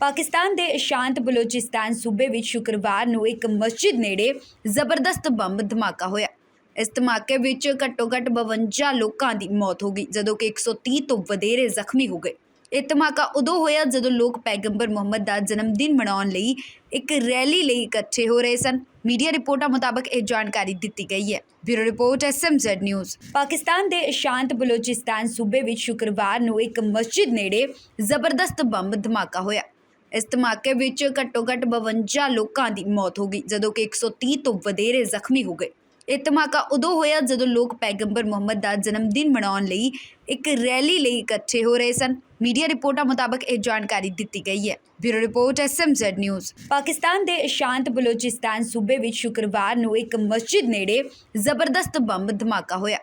ਪਾਕਿਸਤਾਨ ਦੇ ਸ਼ਾਂਤ ਬਲੋਚਿਸਤਾਨ ਸੂਬੇ ਵਿੱਚ ਸ਼ੁੱਕਰਵਾਰ ਨੂੰ ਇੱਕ ਮਸਜਿਦ ਨੇੜੇ ਜ਼ਬਰਦਸਤ ਬੰਬ ਧਮਾਕਾ ਹੋਇਆ। ਇਸ ਧਮਾਕੇ ਵਿੱਚ ਘੱਟੋ-ਘੱਟ 52 ਲੋਕਾਂ ਦੀ ਮੌਤ ਹੋ ਗਈ, ਜਦੋਂ ਕਿ 130 ਤੋਂ ਵਧੇਰੇ ਜ਼ਖਮੀ ਹੋ ਗਏ। ਇਹ ਧਮਾਕਾ ਉਦੋਂ ਹੋਇਆ ਜਦੋਂ ਲੋਕ ਪੈਗੰਬਰ ਮੁਹੰਮਦ ਦਾ ਜਨਮ ਦਿਨ ਮਨਾਉਣ ਲਈ ਇੱਕ ਰੈਲੀ ਲਈ ਇਕੱਠੇ ਹੋ ਰਹੇ ਸਨ। ਮੀਡੀਆ ਰਿਪੋਰਟਾਂ ਮੁਤਾਬਕ ਇਹ ਜਾਣਕਾਰੀ ਦਿੱਤੀ ਗਈ ਹੈ। Bureau report, SMZ news. Pakistan ਦੇ ਸ਼ਾਂਤ ਬਲੋਚਿਸਤਾਨ ਸੂਬੇ ਵਿੱਚ ਸ਼ੁੱਕਰਵਾਰ ਨੂੰ ਇੱਕ ਮਸਜਿਦ ਨੇੜੇ ਜ਼ਬਰਦਸਤ ਬੰਬ ਧਮਾਕਾ ਹੋਇਆ। ਇਸ ਧਮਾਕੇ ਵਿੱਚ ਘੱਟੋ-ਘੱਟ 52 ਲੋਕਾਂ ਦੀ ਮੌਤ ਹੋ ਗਈ, ਜਦੋਂ ਕਿ 130 ਤੋਂ ਵਧੇਰੇ ਜ਼ਖਮੀ ਹੋ ਗਏ। ਇਹ ਧਮਾਕਾ ਉਦੋਂ ਹੋਇਆ ਜਦੋਂ ਲੋਕ ਪੈਗੰਬਰ ਮੁਹੰਮਦ ਦਾ ਜਨਮ ਦਿਨ ਮਨਾਉਣ ਲਈ ਇੱਕ ਰੈਲੀ ਲਈ ਇਕੱਠੇ ਹੋ ਰਹੇ ਸਨ। ਮੀਡੀਆ ਰਿਪੋਰਟਾਂ ਮੁਤਾਬਕ ਇਹ ਜਾਣਕਾਰੀ ਦਿੱਤੀ ਗਈ ਹੈ। Bureau report SMZ news. Pakistan ਦੇ ਸ਼ਾਂਤ ਬਲੋਚਿਸਤਾਨ ਸੂਬੇ ਵਿੱਚ ਸ਼ੁੱਕਰਵਾਰ ਨੂੰ ਇੱਕ ਮਸਜਿਦ ਨੇੜੇ ਜ਼ਬਰਦਸਤ ਬੰਬ ਧਮਾਕਾ ਹੋਇਆ।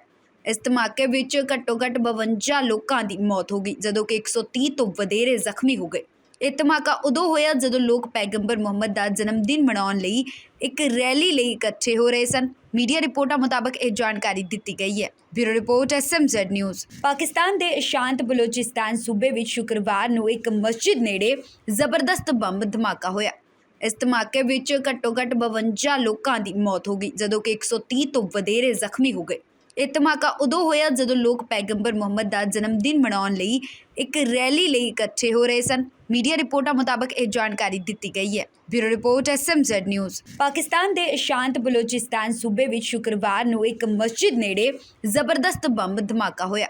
ਇਸ ਧਮਾਕੇ ਵਿੱਚ ਘੱਟੋ-ਘੱਟ 52 ਲੋਕਾਂ ਦੀ ਮੌਤ ਹੋ ਗਈ, ਜਦੋਂ ਕਿ 130 ਤੋਂ ਵਧੇਰੇ ਜ਼ਖਮੀ ਹੋ ਗਏ। ਇਹ ਧਮਾਕਾ ਉਦੋਂ ਹੋਇਆ ਜਦੋਂ ਲੋਕ ਪੈਗੰਬਰ ਮੁਹੰਮਦ ਦਾ ਜਨਮ ਦਿਨ ਮਨਾਉਣ ਲਈ ਇੱਕ ਰੈਲੀ ਲਈ ਇਕੱਠੇ ਹੋ ਰਹੇ ਸਨ। ਮੀਡੀਆ ਰਿਪੋਰਟਾਂ ਮੁਤਾਬਕ ਇਹ ਜਾਣਕਾਰੀ ਦਿੱਤੀ ਗਈ ਹੈ। Bureau report SMZ news. Pakistan ਦੇ ਸ਼ਾਂਤ ਬਲੋਚਿਸਤਾਨ ਸੂਬੇ ਵਿੱਚ ਸ਼ੁੱਕਰਵਾਰ ਨੂੰ ਇੱਕ ਮਸਜਿਦ ਨੇੜੇ ਜ਼ਬਰਦਸਤ ਬੰਬ ਧਮਾਕਾ ਹੋਇਆ। ਇਸ ਧਮਾਕੇ ਵਿੱਚ ਘੱਟੋ-ਘੱਟ 52 ਲੋਕਾਂ ਦੀ ਮੌਤ ਹੋ ਗਈ, ਜਦੋਂ ਕਿ 130 ਤੋਂ ਵਧੇਰੇ ਜ਼ਖਮੀ ਹੋ ਗਏ। ਇਹ ਧਮਾਕਾ ਉਦੋਂ ਹੋਇਆ ਜਦੋਂ ਲੋਕ ਪੈਗੰਬਰ ਮੁਹੰਮਦ ਦਾ ਜਨਮ ਦਿਨ ਮਨਾਉਣ ਲਈ ਇੱਕ ਰੈਲੀ ਲਈ ਇਕੱਠੇ ਹੋ ਰਹੇ ਸਨ। ਮੀਡੀਆ ਰਿਪੋਰਟਾਂ ਮੁਤਾਬਕ ਇਹ ਜਾਣਕਾਰੀ ਦਿੱਤੀ ਗਈ ਹੈ। Bureau report SMZ news. Pakistan ਦੇ ਸ਼ਾਂਤ ਬਲੋਚਿਸਤਾਨ ਸੂਬੇ ਵਿੱਚ ਸ਼ੁੱਕਰਵਾਰ ਨੂੰ ਇੱਕ ਮਸਜਿਦ ਨੇੜੇ ਜ਼ਬਰਦਸਤ ਬੰਬ ਧਮਾਕਾ ਹੋਇਆ।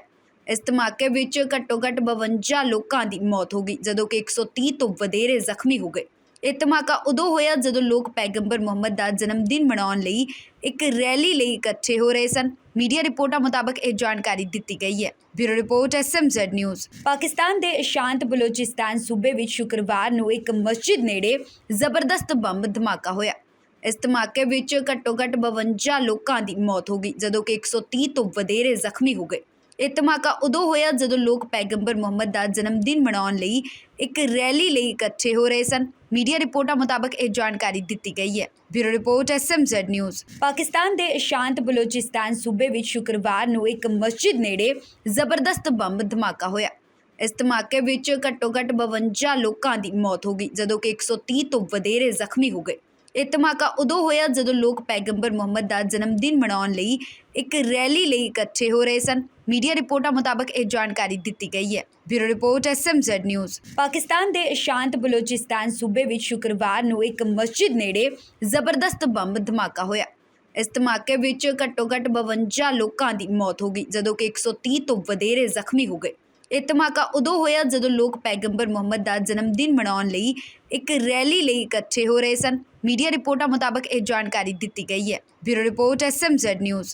ਇਸ ਧਮਾਕੇ ਵਿੱਚ ਘੱਟੋ-ਘੱਟ 52 ਲੋਕਾਂ ਦੀ ਮੌਤ ਹੋ ਗਈ, ਜਦੋਂ ਕਿ 130 ਤੋਂ ਵਧੇਰੇ ਜ਼ਖਮੀ ਹੋ ਗਏ। ਇਹ ਧਮਾਕਾ ਉਦੋਂ ਹੋਇਆ ਜਦੋਂ ਲੋਕ ਪੈਗੰਬਰ ਮੁਹੰਮਦ ਦਾ ਜਨਮ ਦਿਨ ਮਨਾਉਣ ਲਈ ਇੱਕ ਰੈਲੀ ਲਈ ਇਕੱਠੇ ਹੋ ਰਹੇ ਸਨ। ਮੀਡੀਆ ਰਿਪੋਰਟਾਂ ਮੁਤਾਬਕ ਇਹ ਜਾਣਕਾਰੀ ਦਿੱਤੀ ਗਈ ਹੈ। Bureau report SMZ news. Pakistan ਦੇ ਸ਼ਾਂਤ ਬਲੋਚਿਸਤਾਨ ਸੂਬੇ ਵਿੱਚ ਸ਼ੁੱਕਰਵਾਰ ਨੂੰ ਇੱਕ ਮਸਜਿਦ ਨੇੜੇ ਜ਼ਬਰਦਸਤ ਬੰਬ ਧਮਾਕਾ ਹੋਇਆ। ਇਸ ਧਮਾਕੇ ਵਿੱਚ ਘੱਟੋ-ਘੱਟ 52 ਲੋਕਾਂ ਦੀ ਮੌਤ ਹੋ ਗਈ, ਜਦੋਂ ਕਿ 130 ਤੋਂ ਵਧੇਰੇ ਜ਼ਖਮੀ ਹੋ ਗਏ। ਇਹ ਧਮਾਕਾ ਉਦੋਂ ਹੋਇਆ ਜਦੋਂ ਲੋਕ ਪੈਗੰਬਰ ਮੁਹੰਮਦ ਦਾ ਜਨਮ ਦਿਨ ਮਨਾਉਣ ਲਈ ਇੱਕ ਰੈਲੀ ਲਈ ਇਕੱਠੇ ਹੋ ਰਹੇ ਸਨ। ਮੀਡੀਆ ਰਿਪੋਰਟਾਂ ਮੁਤਾਬਕ ਇਹ ਜਾਣਕਾਰੀ ਦਿੱਤੀ ਗਈ ਹੈ। Bureau report SMZ news Pakistan ਦੇ ਸ਼ਾਂਤ ਬਲੋਚਿਸਤਾਨ ਸੂਬੇ ਵਿੱਚ ਸ਼ੁੱਕਰਵਾਰ ਨੂੰ ਇੱਕ ਮਸਜਿਦ ਨੇੜੇ ਜ਼ਬਰਦਸਤ ਬੰਬ ਧਮਾਕਾ ਹੋਇਆ। ਇਸ ਧਮਾਕੇ ਵਿੱਚ ਘੱਟੋ-ਘੱਟ 52 ਲੋਕਾਂ ਦੀ ਮੌਤ ਹੋ ਗਈ, ਜਦੋਂ ਕਿ 130 ਤੋਂ ਵਧੇਰੇ ਜ਼ਖਮੀ ਹੋ ਗਏ। ਇਹ ਧਮਾਕਾ ਉਦੋਂ ਹੋਇਆ ਜਦੋਂ ਲੋਕ ਪੈਗੰਬਰ ਮੁਹੰਮਦ ਦਾ ਜਨਮ ਦਿਨ ਮਨਾਉਣ ਲਈ ਇੱਕ ਰੈਲੀ ਲਈ ਇਕੱਠੇ ਹੋ ਰਹੇ ਸਨ। ਮੀਡੀਆ ਰਿਪੋਰਟਾਂ ਮੁਤਾਬਕ ਇਹ ਜਾਣਕਾਰੀ ਦਿੱਤੀ ਗਈ ਹੈ। Bureau report SMZ news Pakistan ਦੇ ਸ਼ਾਂਤ ਬਲੋਚਿਸਤਾਨ ਸੂਬੇ ਵਿੱਚ ਸ਼ੁੱਕਰਵਾਰ ਨੂੰ ਇੱਕ ਮਸਜਿਦ ਨੇੜੇ ਜ਼ਬਰਦਸਤ ਬੰਬ ਧਮਾਕਾ ਹੋਇਆ। ਇਸ ਧਮਾਕੇ ਵਿੱਚ ਘੱਟੋ-ਘੱਟ 52 ਲੋਕਾਂ ਦੀ ਮੌਤ ਹੋ ਗਈ, ਜਦੋਂ ਕਿ 130 ਤੋਂ ਵਧੇਰੇ ਜ਼ਖਮੀ ਹੋ ਗਏ। ਇਹ ਧਮਾਕਾ ਉਦੋਂ ਹੋਇਆ ਜਦੋਂ ਲੋਕ ਪੈਗੰਬਰ ਮੁਹੰਮਦ ਦਾ ਜਨਮ ਦਿਨ ਮਨਾਉਣ ਲਈ ਇੱਕ ਰੈਲੀ ਲਈ ਇਕੱਠੇ ਹੋ ਰਹੇ ਸਨ। ਮੀਡੀਆ ਰਿਪੋਰਟਾਂ ਮੁਤਾਬਕ ਇਹ ਜਾਣਕਾਰੀ ਦਿੱਤੀ ਗਈ ਹੈ। Bureau report SMZ news